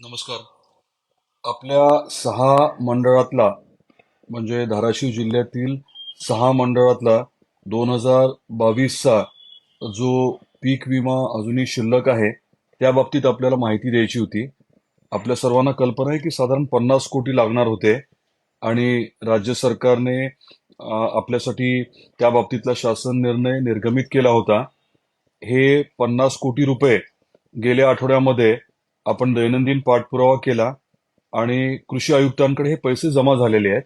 नमस्कार. आपल्या सहा मंडळातला म्हणजे धाराशिव जिल्ह्यातील सहा मंडळातला दोन हजार बावीसचा जो पीक विमा अजूनही शिल्लक आहे त्या बाबतीत आपल्याला माहिती द्यायची होती. आपल्या सर्वांना कल्पना आहे की साधारण पन्नास कोटी लागणार होते आणि राज्य सरकारने आपल्यासाठी त्या बाबतीतला शासन निर्णय निर्गमित केला होता. हे पन्नास कोटी रुपये गेल्या आठवड्यामध्ये आपण दैनंदिन पाठपुरावा केला आणि कृषी आयुक्तांकडे हे पैसे जमा झालेले आहेत.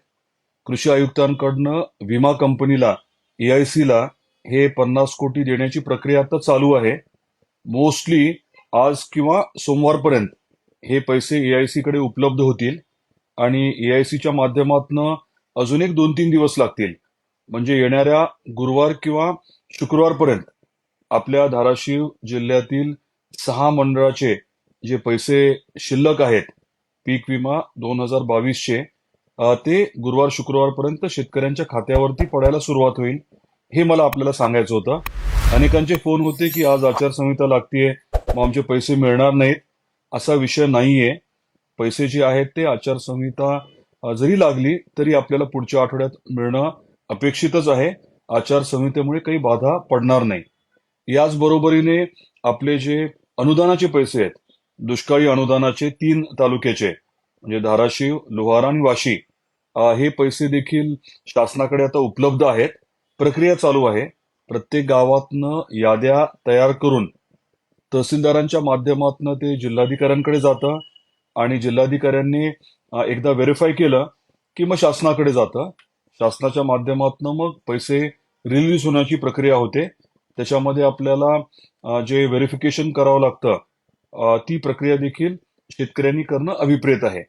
कृषी आयुक्तांकडनं विमा कंपनीला एआयसीला हे पन्नास कोटी देण्याची प्रक्रिया आता चालू आहे. मोस्टली आज किंवा सोमवारपर्यंत हे पैसे एआयसीकडे उपलब्ध होतील आणि एआयसीच्या माध्यमातनं अजून एक दोन तीन दिवस लागतील. म्हणजे येणाऱ्या गुरुवार किंवा शुक्रवारपर्यंत आपल्या धाराशिव जिल्ह्यातील सहा मंडळाचे जे पैसे शिल्लक आहेत पीक विमा दोन हजार बावीसचे ते गुरुवार शुक्रवारपर्यंत शेतकऱ्यांच्या खात्यावरती पडायला सुरुवात होईल हे मला आपल्याला सांगायचं होतं. अनेकांचे फोन होते की आज आचारसंहिता लागतीये मग आमचे पैसे मिळणार नाहीत असा विषय नाहीये. पैसे जे आहेत ते आचारसंहिता जरी लागली तरी आपल्याला पुढच्या आठवड्यात मिळणं अपेक्षितच आहे. आचारसंहितेमुळे काही बाधा पडणार नाही. याच बरोबरीने आपले जे अनुदानाचे पैसे आहेत दुष्काळी अनुदानाचे तीन तालुक्याचे म्हणजे धाराशिव लोहारा आणि वाशी हे पैसे देखील शासनाकडे आता उपलब्ध आहेत. प्रक्रिया चालू आहे. प्रत्येक गावातनं याद्या तयार करून तहसीलदारांच्या माध्यमातनं ते जिल्हाधिकाऱ्यांकडे जातं आणि जिल्हाधिकाऱ्यांनी एकदा व्हेरीफाय केलं की मग शासनाकडे जातं. शासनाच्या माध्यमातनं मग पैसे रिलीज होण्याची प्रक्रिया होते. त्याच्यामध्ये आपल्याला जे व्हेरिफिकेशन करावं लागतं ती प्रक्रिया देखील शेतकऱ्यांनी करणं अभिप्रेत आहे.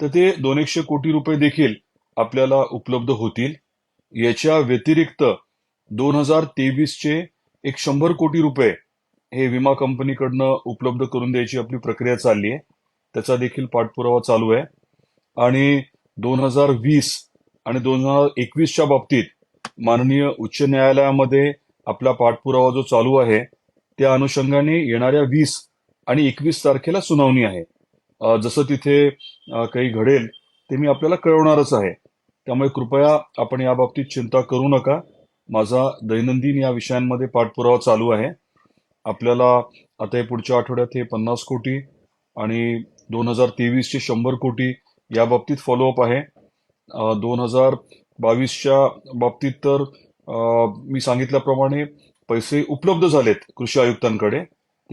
तर ते दोन एकशे कोटी रुपये देखील आपल्याला उपलब्ध होतील. याच्या व्यतिरिक्त दोन हजार तेवीसचे एक शंभर कोटी रुपये हे विमा कंपनीकडनं उपलब्ध करून द्यायची आपली प्रक्रिया चालली आहे. त्याचा देखील पाठपुरावा चालू आहे. आणि दोन हजार वीस आणि दोन हजार एकवीसच्या बाबतीत माननीय उच्च न्यायालयामध्ये आपला पाठपुरावा जो चालू आहे त्या अनुषंगाने येणाऱ्या वीस आणि एकवीस तारखेला सुनावणी आहे. जसं तिथे काही घडेल ते मी आपल्याला कळवणारच आहे. त्यामुळे कृपया आपण या बाबतीत चिंता करू नका. माझा दैनंदिन या विषयांमध्ये पाठपुरावा चालू आहे. आपल्याला आता हे पुढच्या आठवड्यात हे पन्नास कोटी आणि दोन हजार तेवीसचे शंभर कोटी या बाबतीत फॉलोअप आहे. दोन हजार बावीसच्या बाबतीत तर मी सांगितल्याप्रमाणे पैसे उपलब्ध झालेत कृषी आयुक्तांकडे.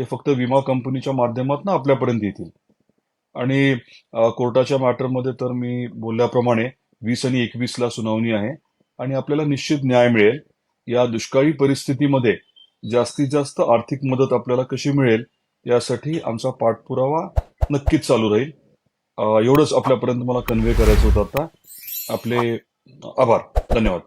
ते फक्त विमा कंपनीच्या माध्यमातून आपल्यापर्यंत येतील. आणि कोर्टाच्या मॅटरमध्ये तर मी बोलल्याप्रमाणे वीस आणि एकवीसला सुनावणी आहे आणि आपल्याला निश्चित न्याय मिळेल. या दुष्काळी परिस्थितीमध्ये जास्तीत जास्त आर्थिक मदत आपल्याला कशी मिळेल यासाठी आमचा पाठपुरावा नक्कीच चालू राहील. एवढंच आपल्यापर्यंत मला कन्व्हे करायचं होतं आता. आपले आभार. धन्यवाद.